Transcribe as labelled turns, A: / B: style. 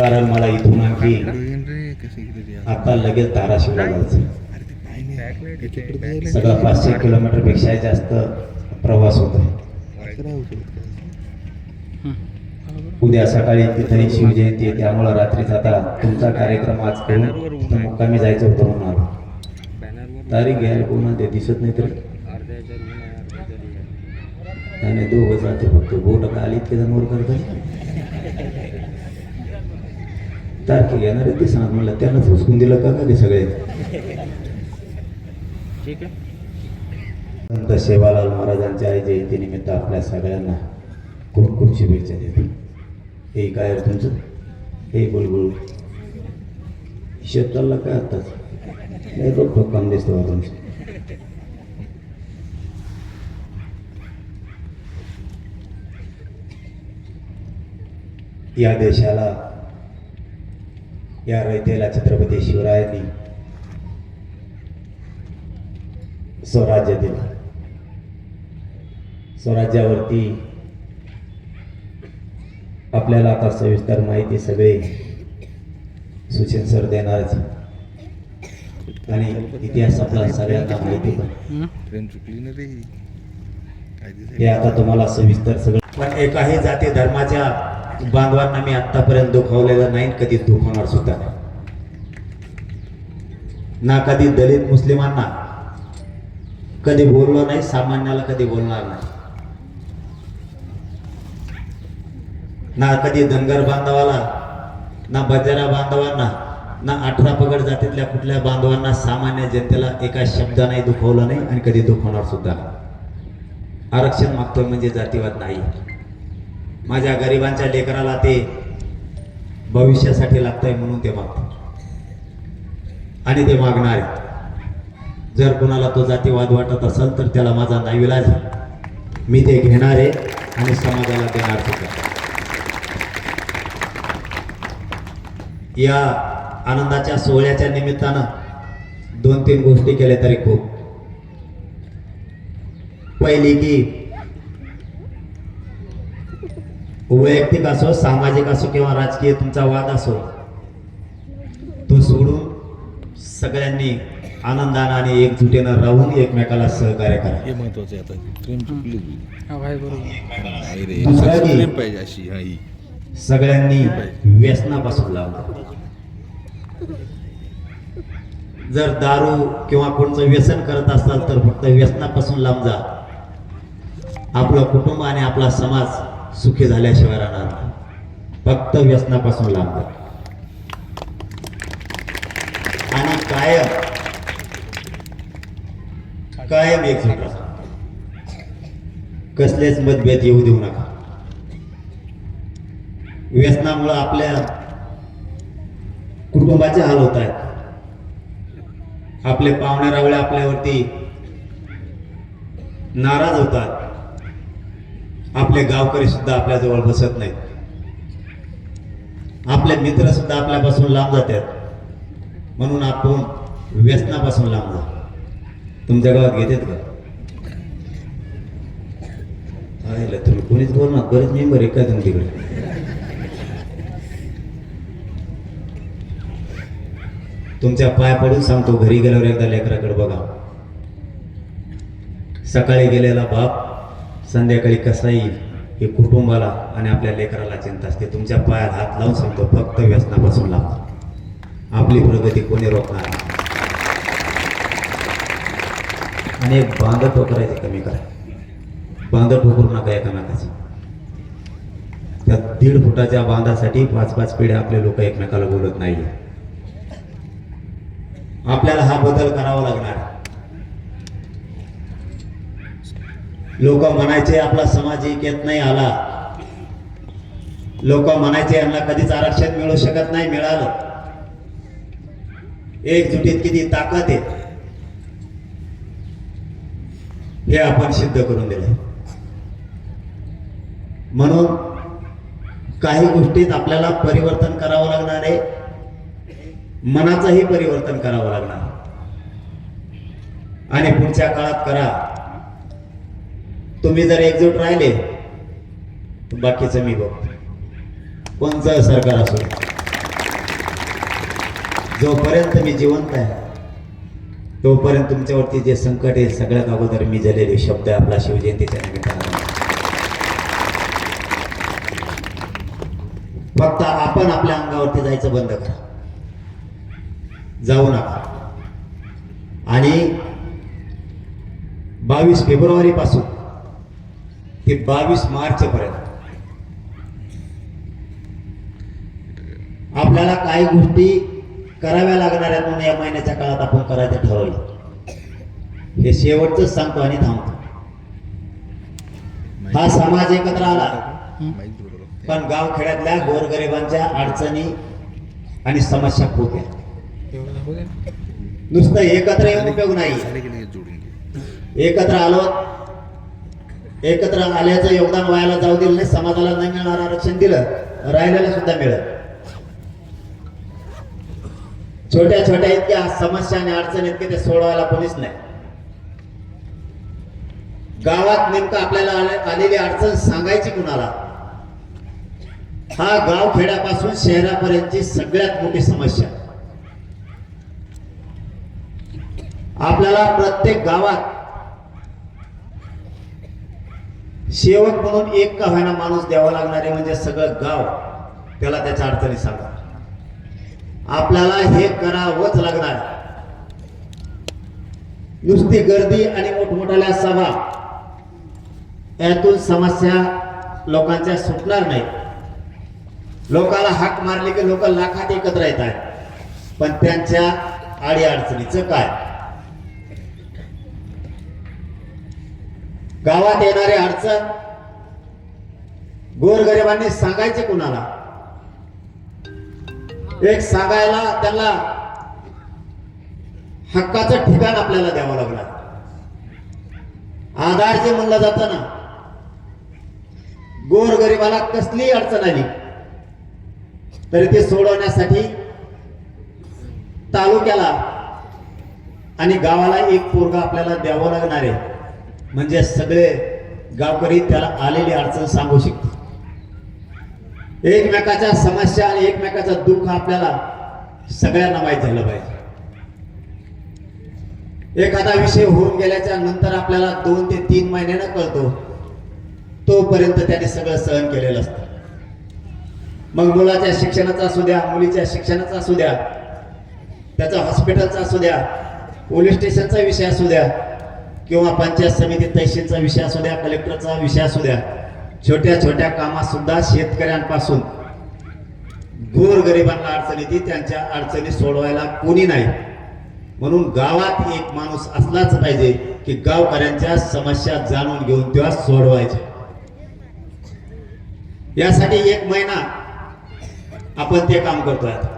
A: कारण मला इथून आणखी आता लगेच धाराशिवला जायचं. सगळा पाचशे किलोमीटरपेक्षा जास्त प्रवास होत आहे. उद्या सकाळी तिथे शिवजयंती आहे त्यामुळं रात्रीचा आता तुमचा कार्यक्रम आज करून मुक्कामी जायचं होतं म्हणून तारीख घ्यायला कोणा ते दिसत नाही तर. आणि नाही दोघं जाते फक्त. बोट का आली इतके जण वर करतात तारखे घेणार आहे ते सांग म्हणलं त्यांनाच हुसकून दिलं का का ते सगळे?
B: ठीक आहे.
A: संत सेवालाल महाराजांच्या आई जयंतीनिमित्त आपल्या सगळ्यांना खूप खूप शुभेच्छा देतो. हे काय तुमचं? हे बुलबुल. हिशोब चालला काय आत्ताच? नाही रोख काम दिसतो तुमचं या देशाला या रयतेला छत्रपती शिवरायांनी स्वराज्य दिलं. स्वराज्यावरती आपल्याला आता सविस्तर माहिती सगळे सुचन सर देणारच आणि इतिहास आपला सगळ्यांना माहिती हे आता तुम्हाला सविस्तर सगळं पण एकाही जाती धर्माच्या बांधवांना मी आतापर्यंत दुखावलेलं नाही कधी दुखवणार सुद्धा नाही. ना कधी दलित मुस्लिमांना कधी बोललो नाही सामान्याला कधी बोलणार नाही. ना कधी धनगर बांधवाला ना बजारा बांधवांना ना अठरा पगड जातीतल्या कुठल्या बांधवांना सामान्य जनतेला एका शब्दाने दुखवलं नाही आणि कधी दुखवणार सुद्धा आरक्षण मागतोय म्हणजे जातीवाद नाही. माझ्या गरिबांच्या लेकराला ते भविष्यासाठी लागतंय म्हणून ते मागतो आणि ते मागणार. आहे जर कोणाला तो जातीवाद वाटत असेल तर त्याला माझा नाविलाज आहे. मी ते घेणार आहे आणि समाजाला देणार सुद्धा. या आनंदाच्या सोहळ्याच्या निमित्तानं दोन तीन गोष्टी केल्या तरी खूप. पहिली की वैयक्तिक असो सामाजिक असो किंवा राजकीय तुमचा वाद असो तो सोडून सगळ्यांनी आनंदानं आणि एकजुटीनं राहून एकमेकाला सहकार्य करा.
C: हे महत्वाचं आहे आता. ट्रेन चुकली
B: हा
C: पाहिजे अशी हा ही.
A: सगळ्यांनी व्यसनापासून लावलं. जर दारू किंवा कोणचं व्यसन करत असाल तर फक्त व्यसनापासून लांब जा. आपलं कुटुंब आणि आपला समाज सुखी झाल्याशिवाय राहणार नाही. फक्त व्यसनापासून लांब आणि कायम कायम एकजूट राहा कसलेच मतभेद येऊ देऊ नका. व्यसनामुळं आपल्या कुटुंबाचे हाल होत आहेत. आपले पाहुणे रावळे आपल्यावरती नाराज होतात. आपले गावकरी सुद्धा आपल्याजवळ बसत नाहीत. आपले मित्र सुद्धा आपल्यापासून लांब जातात. म्हणून आपण व्यसनापासून लांब जा. तुमच्या गावात घेतात का? तुम्ही कोणीच बोल ना बरेच मेंबर आहे का तुम्ही तिकडे. तुमच्या पाय पडून सांगतो घरी गेल्यावर एकदा लेकराकडे बघा. सकाळी गेलेला बाप संध्याकाळी कसा येईल हे कुटुंबाला आणि आपल्या लेकराला चिंता असते तुमच्या पायात हात लावून सांगतो फक्त व्यसनापासून लावा. आपली प्रगती कोणी रोखणार आणि एक बांध ठोकरायचे कमी करा. बांध ठोकरू नका एकमेकाची. त्या दीड फुटाच्या बांधासाठी पाच पाच पिढ्या आपले लोक एकमेकाला बोलत नाही आपल्याला हा बदल करावा लागणार. लोक म्हणायचे आपला समाज एक येत नाही आला. लोक म्हणायचे यांना कधीच आरक्षण मिळू शकत नाही मिळालं. एकजुटीत किती ताकद आहे हे आपण सिद्ध करून दिले. म्हणून काही गोष्टीत आपल्याला परिवर्तन करावं लागणार आहे. मनाचंही परिवर्तन करावं लागणार. आणि पुढच्या काळात करा. तुम्ही जर एकजूट राहिले. बाकीचं मी बघतो. कोणचं सरकार असो. जोपर्यंत मी जिवंत आहे तोपर्यंत तुमच्यावरती जे संकट आहे सगळ्यात अगोदर मी झालेले शब्द आपला शिवजयंतीच्या निमित्तानं. फक्त आपण आपल्या अंगावरती जायचं बंद करा. जाऊ नका. आणि बावीस फेब्रुवारी पासून ते बावीस मार्च पर्यंत आपल्याला काही गोष्टी कराव्या लागणार आहेत म्हणून या महिन्याच्या काळात आपण करायचं ठरवलं. हे शेवटच सांगतो आणि थांबतो. हा समाज एकत्र आला. पण गावखेड्यातल्या गोरगरिबांच्या अडचणी आणि समस्या खूप आहेत. नुसतं एकत्र येऊन उपयोग नाही. एकत्र आलो एकत्र आल्याचं योगदान व्हायला जाऊ दिलं नाही समाजाला नाही मिळणार आरक्षण दिलं राहिलेलं सुद्धा मिळत छोट्या छोट्या इतक्या समस्या आणि अडचणी इतके ते सोडवायला कोणीच नाही. गावात नेमकं आपल्याला आलेली अडचण सांगायची कुणाला? हा गाव खेड्यापासून शहरापर्यंतची सगळ्यात मोठी समस्या. आपल्याला प्रत्येक गावात सेवक म्हणून एक का होईना माणूस द्यावा लागणार आहे म्हणजे सगळं गाव त्याला त्याच्या अडचणी सांगा. आपल्याला हे करावंच लागणार. नुसती गर्दी आणि मोठमोठ्या सभा यातून समस्या लोकांच्या सुटणार नाही. लोकाला हाक मारली की लोक लाखात एकत्र येत आहेत पण त्यांच्या आडी अडचणीचं काय? गावात येणारे अडचण गोरगरिबांनी सांगायचे कुणाला? एक सांगायला त्यांना हक्काचं ठिकाण आपल्याला द्यावं लागलं. आधार जे म्हणलं जातं ना गोरगरिबाला कसलीही अडचण आली तरी ते सोडवण्यासाठी तालुक्याला आणि गावाला एक पोरगा आपल्याला द्यावं लागणार आहे. म्हणजे सगळे गावकरी त्याला आलेली अडचण सांगू शकते एकमेकाच्या समस्या आणि एकमेकाचं दुःख आपल्याला सगळ्यांना माहीत झालं पाहिजे. एखादा विषय होऊन गेल्याच्यानंतर आपल्याला दोन ते तीन महिन्यानं कळतो तोपर्यंत त्याने सगळं सहन केलेलं असतं. मग मुलाच्या शिक्षणाचा असू द्या मुलीच्या शिक्षणाचा असू द्या त्याचा हॉस्पिटलचा असू द्या पोलीस स्टेशनचा विषय असू द्या किंवा पंचायत समिती तहसीलचा विषय असू द्या कलेक्टरचा विषय असू द्या छोट्या छोट्या कामात सुद्धा शेतकऱ्यांपासून गोरगरिबांना अडचण येते त्यांच्या अडचणी सोडवायला कोणी नाही. म्हणून गावात एक माणूस असलाच पाहिजे की गावकऱ्यांच्या समस्या जाणून घेऊन तेव्हा सोडवायच्या यासाठी एक महिना आपण ते काम करतोय आता.